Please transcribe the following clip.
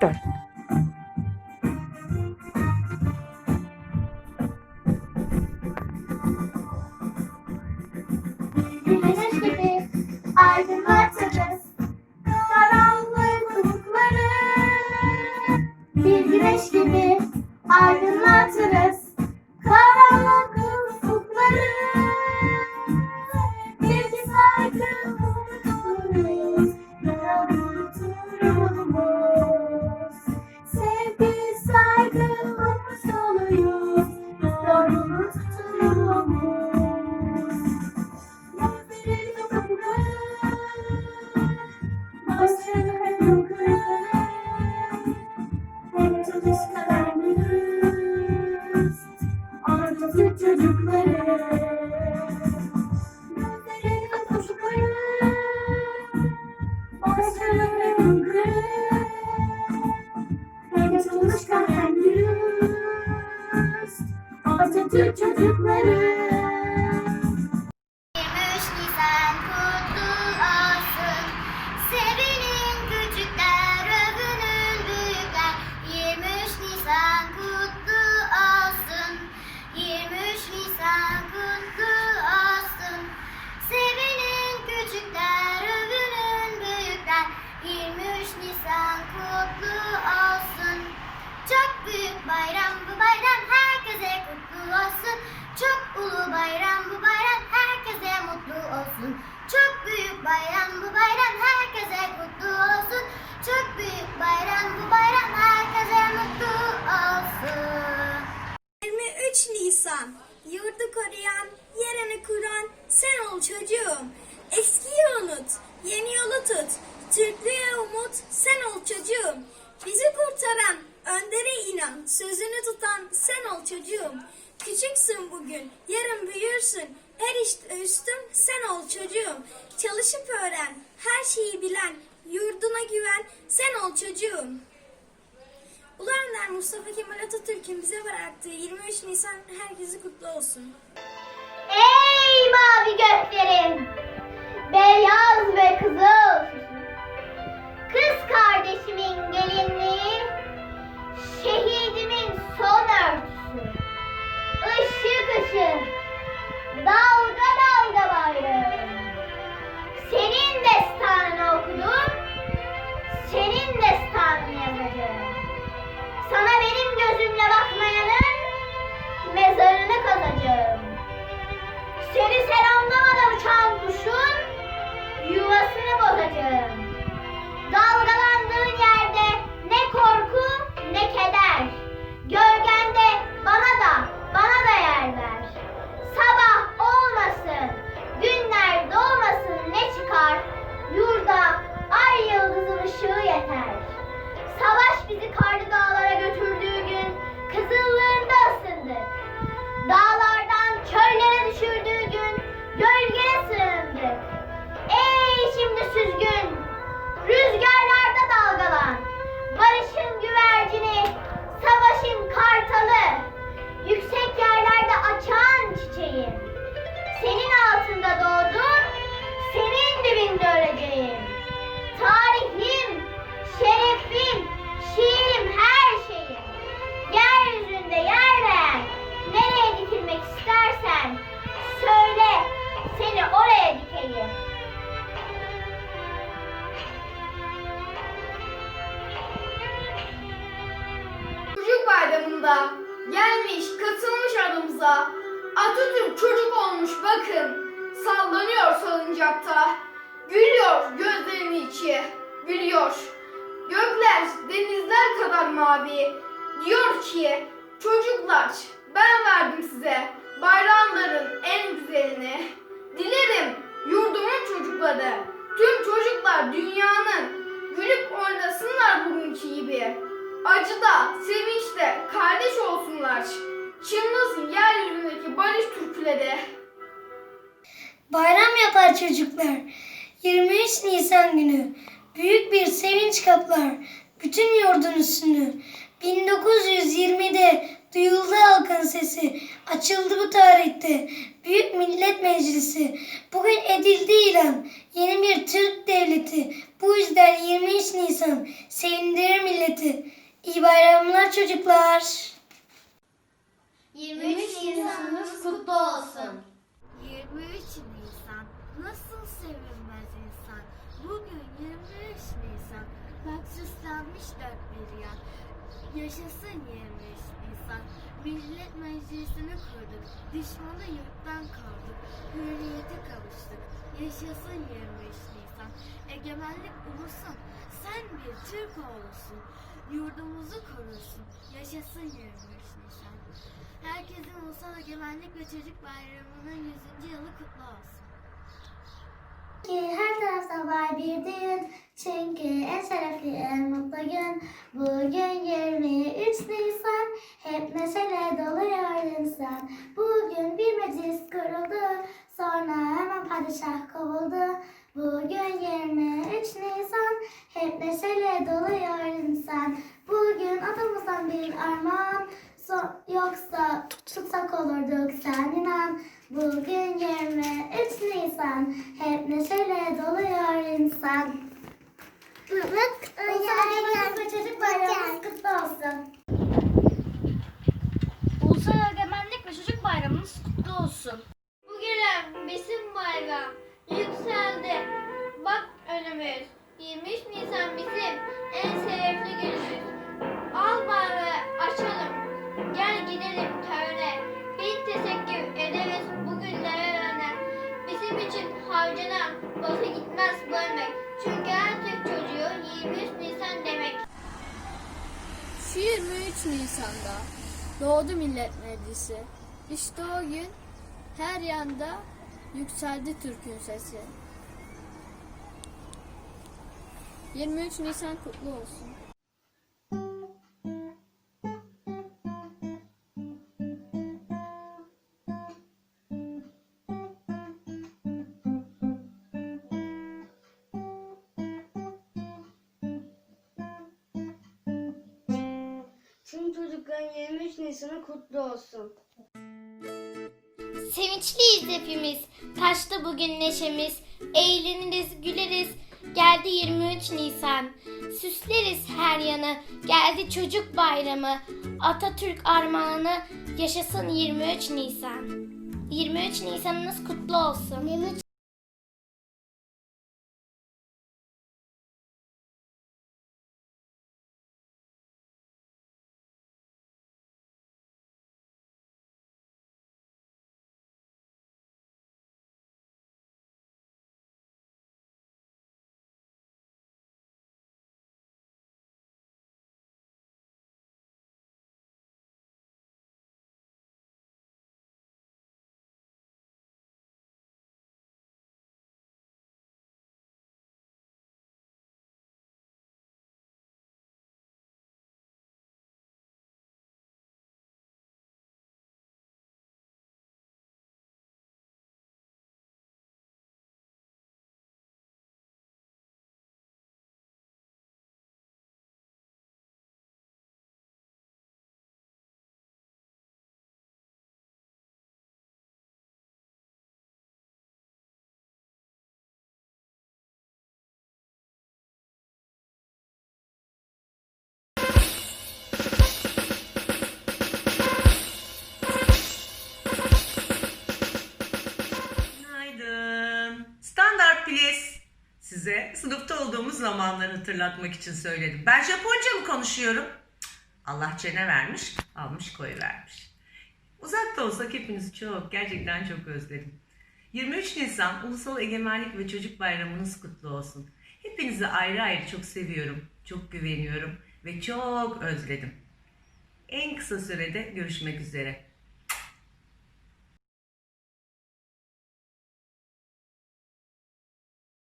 dön. Güneş gibi aydınlatırız karanlık ufukları. Bir güneş gibi aydınlatırız. çocukları. 23 Nisan. Mustafa Kemal Atatürk'ün bize bıraktığı 23 Nisan herkesi kutlu olsun. Ey mavi göklerim, beyaz ve kızıl, kız kardeşimin gelinliği. Sana benim gözümle bakmayanın mezarını kazacağım. Seni selamlamadan uçan kuşun yuvasını bozacağım. Dalga katılmış aramıza. Atatürk çocuk olmuş bakın. Sallanıyor salıncakta. Gülüyor gözlerini içi. Gülüyor. Gökler denizler kadar mavi. Diyor ki çocuklar ben verdim size bayramların en çocuklar. 23 Nisan günü büyük bir sevinç kaplar bütün yurdun üstünü. 1920'de duyuldu halkın sesi, açıldı bu tarihte Büyük Millet Meclisi. Bugün edildi ilan yeni bir Türk devleti. Bu yüzden 23 Nisan sevindirir milleti. İyi bayramlar çocuklar. 23 Nisan'ınız kutlu olsun. 23 Nisan nasıl sevinmez insan. Bugün 23 Nisan. Bak süslenmiş dört bir yan. Yaşasın 23 Nisan. Millet Meclisi'ni kurduk. Düşmanı yurttan kovduk. Hürriyete kavuştuk. Yaşasın 23 Nisan. Egemenlik ulusun. Sen bir Türk oğlusun. Yurdumuzu korursun. Yaşasın 23 Nisan. Herkesin Ulusal Egemenlik ve Çocuk Bayramı'nın 100. yılı kutlu olsun. Ki her tarafta var bir düğün. Çünkü en şerefli en mutlu gün. Bugün 23 Nisan. Hep neşeyle doluyor insan Bugün bir meclis kuruldu. Sonra hemen padişah kovuldu. Bugün 23 Nisan. Hep neşeyle doluyor insan Bugün atamızdan bir armağan So- Yoksa tutsak olurduk sen inan Bugün 23 Nisan Hep neşeyle doluyor insan Egemenlik ve Çocuk Bayramımız kutlu olsun. Ulusal Egemenlik ve Çocuk Bayramımız kutlu olsun. Bugün bizim bayram yükseldi. Bak önümüz. 23 Nisan'da doğdu Millet Meclisi. İşte o gün her yanda yükseldi Türk'ün sesi. 23 Nisan kutlu olsun. Tüm çocukların 23 Nisan'ı kutlu olsun. Sevinçliyiz hepimiz. Taştı bugün neşemiz. Eğleniriz, güleriz. Geldi 23 Nisan. Süsleriz her yanı. Geldi çocuk bayramı. Atatürk armağanı. Yaşasın 23 Nisan. 23 Nisan'ınız kutlu olsun. 23 olduğumuz zamanları hatırlatmak için söyledim. Ben Japonca mı konuşuyorum? Allah çene vermiş, almış koy vermiş. Uzakta olsak hepinizi çok, gerçekten çok özledim. 23 Nisan Ulusal Egemenlik ve Çocuk Bayramınız kutlu olsun. Hepinizi ayrı ayrı çok seviyorum, çok güveniyorum ve çok özledim. En kısa sürede görüşmek üzere.